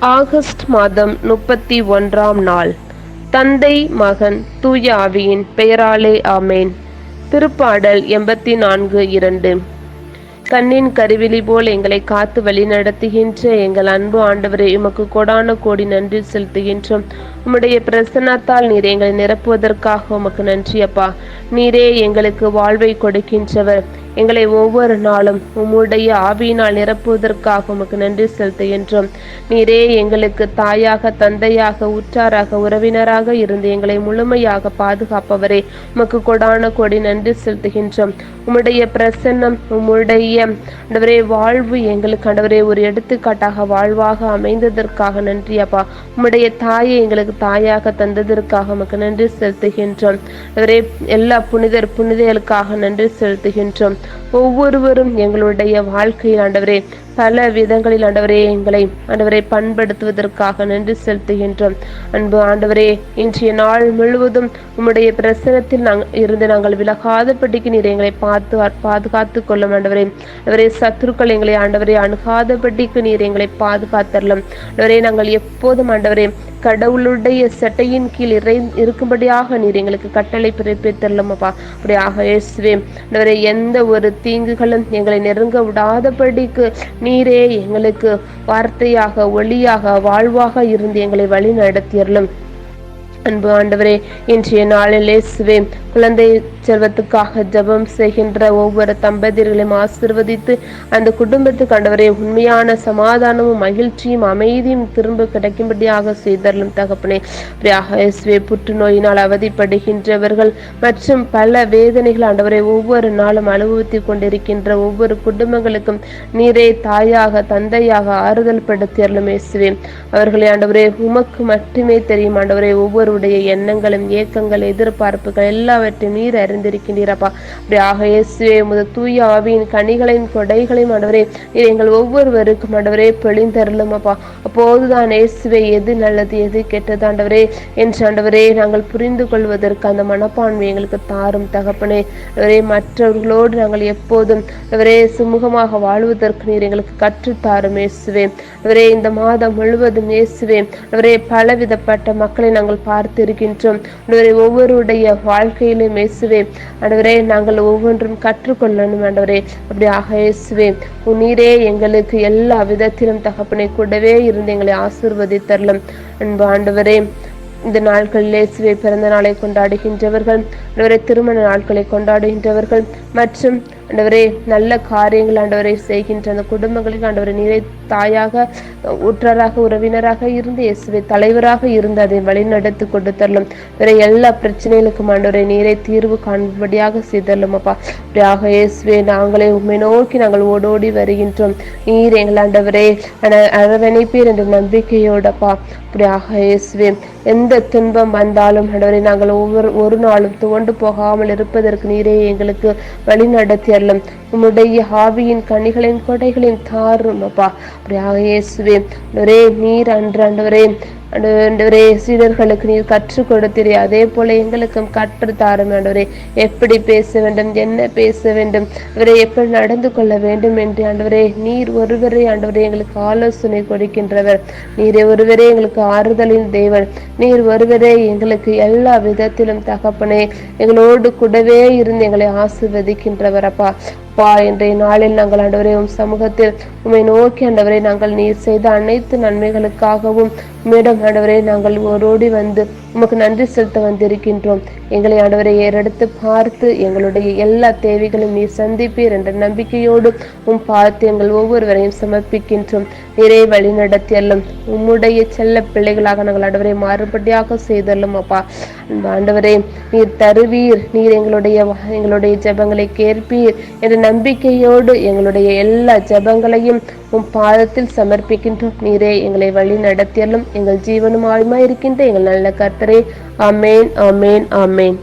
August மாதம் முப்பத்தி ஒன்றாம் நாள். தந்தை மகன் தூய ஆவியின் பெயராலே ஆமேன். திருப்பாடல் எண்பத்தி நான்கு இரண்டு. கண்ணின் கருவிழி போல் எங்களை காத்து வழி நடத்துகின்ற எங்கள் அன்பு ஆண்டவரை உமக்கு கொடான கோடி நன்றி செலுத்துகின்றோம். உம்முடைய பிரசன்னத்தால் நீர் எங்களை நிரப்புவதற்காக உமக்கு நன்றி அப்பா நீரே எங்களுக்கு வாழ்வை கொடுக்கின்றவர். எங்களை ஒவ்வொரு நாளும் உம்முடைய ஆவியினால் நிரப்புவதற்காக உமக்கு நன்றி செலுத்துகின்றோம் நீரே எங்களுக்கு தாயாக தந்தையாக உற்றாராக உறவினராக இருந்து எங்களை முழுமையாக பாதுகாப்பவரே உமக்கு கொடான கொடி நன்றி செலுத்துகின்றோம். உம்முடைய பிரசன்னம் உம்முடைய ஆண்டவரே வாழ்வு எங்களுக்கு ஆண்டவரே ஒரு எடுத்துக்காட்டாக வாழ்வாக அமைந்ததற்காக நன்றி அப்பா. உம்முடைய தாயை எங்களுக்கு தாயாக தந்ததற்காக உமக்கு நன்றி செலுத்துகின்றோம். ஆண்டவரே எல்லா புனிதர் புனிதர்களுக்காக நன்றி செலுத்துகின்றோம். ஒவ்வொருவரும் எங்களுடைய வாழ்க்கையில் ஆண்டவரே பல விதங்களில் ஆண்டவரே எங்களை ஆண்டவரை பண்படுத்துவதற்காக நன்றி செலுத்துகின்றோம். அன்பு ஆண்டவரே இன்றைய நாள் முழுவதும் உம்முடைய பிரசனத்தில் நாங்கள் இருந்து நாங்கள் விலகாதபடிக்கு நீர் எங்களை பார்த்து பாதுகாத்து கொள்ளும் ஆண்டவரே. ஆண்டவரே சத்துருக்கள் எங்களை ஆண்டவரே அணுகாதபடிக்கு நீர் எங்களை பாதுகாத்தரலாம். ஆண்டவரே நாங்கள் எப்போதும் ஆண்டவரே கடவுளுடைய சட்டையின் கீழ் இறை இருக்கும்படியாக நீர் எங்களுக்கு கட்டளை பிறப்பித்தரலாம் அப்பா. அப்படியாக இயேசுவே ஆண்டவரே எந்த ஒரு தீங்குகளும் எங்களை நெருங்க விடாதபடிக்கு நீ நீரே எங்களுக்கு வார்த்தையாக ஒளியாக வாழ்வாக இருந்து எங்களை வழி நடத்தியர்களும் அன்பு ஆண்டவரே இன்றைய நாளில் இயேசுவே குழந்தை செல்வத்துக்காக ஜபம் செய்கின்ற ஒவ்வொரு தம்பதியர்களையும் ஆசிர்வதித்து அந்த குடும்பத்துக்கு ஆண்டவரே உண்மையான சமாதானமும் மகிழ்ச்சியும் அமைதியும் திரும்ப கிடைக்கும்படியாக செய்தரலும் தகப்பனே. இயேசுவே புற்றுநோயினால் அவதிப்படுகின்றவர்கள் மற்றும் பல வேதனைகள் ஆண்டவரை ஒவ்வொரு நாளும் அனுபவித்து கொண்டிருக்கின்ற ஒவ்வொரு குடும்பங்களுக்கும் நீரே தாயாக தந்தையாக ஆறுதல் படுத்தியறலும் இயேசுவே. அவர்களை ஆண்டவரே உமக்கு மட்டுமே தெரியும் ஆண்டவரே ஒவ்வொருடைய எண்ணங்களும் ஏக்கங்கள் எதிர்பார்ப்புகள் எல்லாவற்றை நீர் அறிந்திருக்கின்றீரப்பா. அப்படியாக இயேசுவே முதல் தூய ஆவியின் கனிகளையும் கொடைகளையும் ஆண்டவரே நீர் எங்கள் ஒவ்வொருவருக்கும் ஆண்டவரே பொழிந்தருளும் அப்பா அப்போதுதான் இயேசுவே எது நல்லது எது கெட்டது ஆண்டவரே என்று ஆண்டவரே நாங்கள் புரிந்து கொள்வதற்கு அந்த மனப்பான்மை எங்களுக்கு தாரும் தகப்பனே. அவரே மற்றவர்களோடு நாங்கள் எப்போதும் அவரே சுமூகமாக வாழ்வதற்கு நீர் எங்களுக்கு கற்றுத்தாரும் இயேசுவே. அவரே இந்த மாதம் முழுவதும் இயேசுவே அவரே பலவிதப்பட்ட மக்களை நாங்கள் பார்த்திருக்கின்றோம். அவரை ஒவ்வொருடைய வாழ்க்கையிலும் இயேசுவே ஆண்டவரே நாங்கள் ஒவ்வொன்றும் கற்றுக்கொள்ளணும் ஆண்டவரே. அப்படியாக இயேசுவே உன்னீரே எங்களுக்கு எல்லா விதத்திலும் தகப்பனை கூடவே இருந்து எங்களை ஆசிர்வதித்தரலாம். அன்பு ஆண்டவரே இந்த நாட்களில் இயேசுவை பிறந்த நாளை கொண்டாடுகின்றவர்கள் ஆண்டவரை திருமண நாட்களை கொண்டாடுகின்றவர்கள் மற்றும் ஆண்டவரே நல்ல காரியங்கள் ஆண்டவரை செய்கின்ற அந்த குடும்பங்களுக்கு ஆண்டவரை நீரை தாயாக உற்றராக உறவினராக இருந்து இயேசுவை தலைவராக இருந்து அதை வழிநடத்தி கொண்டு தரலும் வேற எல்லா பிரச்சனைகளுக்கும் ஆண்டவரை நீரை தீர்வு காண்படியாக செய்தரலும் அப்பா. அப்படியாக இயேசுவே நாங்களே உண்மை நோக்கி நாங்கள் ஓடோடி வருகின்றோம். நீர் எங்கள் ஆண்டவரே அரவணைப்பீர் என்ற நம்பிக்கையோடப்பா அப்படியாக இயேசுவே எந்த துன்பம் வந்தாலும் ஆண்டவரை நாங்கள் ஒவ்வொரு ஒரு நாளும் துவண்டு போகாமல் இருப்பதற்கு நீரே எங்களுக்கு வழி செல்லும். உம்முடைய ஆவியின் கனிகளின் கொடைகளின் தாரும் அப்பா அப்படியாக இயேசுவே ஒரே நீர் அன்று ஆண்டவரே ஆண்டவரே சீடர்களுக்கு நீர் கற்றுக் கொடுத்தீரே. அதே போல எங்களுக்கும் கற்று தாரும் ஆண்டவரே. எப்படி பேச வேண்டும் என்ன பேச வேண்டும் அவரை எப்படி நடந்து கொள்ள வேண்டும் என்று ஆண்டவரே. நீர் ஒருவரே ஆண்டவரே எங்களுக்கு ஆலோசனை கொடுக்கின்றவர். நீரே ஒருவரே எங்களுக்கு ஆறுதலின் தேவன். நீர் ஒருவரே எங்களுக்கு எல்லா விதத்திலும் தகப்பனே. எங்களோடு கூடவே இருந்து எங்களை ஆசிர்வதிக்கின்றவர் அப்பா. அப்பா இன்றைய நாளில் நாங்கள் ஆண்டவரே உம் சமூகத்தில் உண்மை நோக்கி ஆண்டவரை நாங்கள் நீர் செய்த அனைத்து நன்மைகளுக்காகவும் உம்மிடம் ஆண்டவரே நாங்கள் ஓரோடி வந்து உமக்கு நன்றி செலுத்த வந்திருக்கின்றோம். எங்களை ஆண்டவரை ஏறெடுத்து பார்த்து எங்களுடைய எல்லா தேவைகளும் நீர் சந்திப்பீர் என்ற நம்பிக்கையோடு உம் பார்த்து எங்கள் ஒவ்வொருவரையும் சமர்ப்பிக்கின்றோம். நிறைய வழி நடத்தியல்லும் உம்முடைய செல்ல பிள்ளைகளாக நாங்கள் ஆண்டவரை மாறுபடியாக செய்தல்லும் அப்பா. ஆண்டவரே நீர் தருவீர் நீர் எங்களுடைய எங்களுடைய ஜபங்களை கேட்பீர் என்ற நம்பிக்கையோடு எங்களுடைய எல்லா ஜபங்களையும் உம் பாதத்தில் சமர்ப்பிக்கின்றோம் நீரே எங்களை வழி நடத்தியலும் எங்கள் ஜீவனும் ஆழ்மாயிருக்கின்ற எங்கள் நல்ல கர்த்தரே. அமேன் அமேன் அமேன்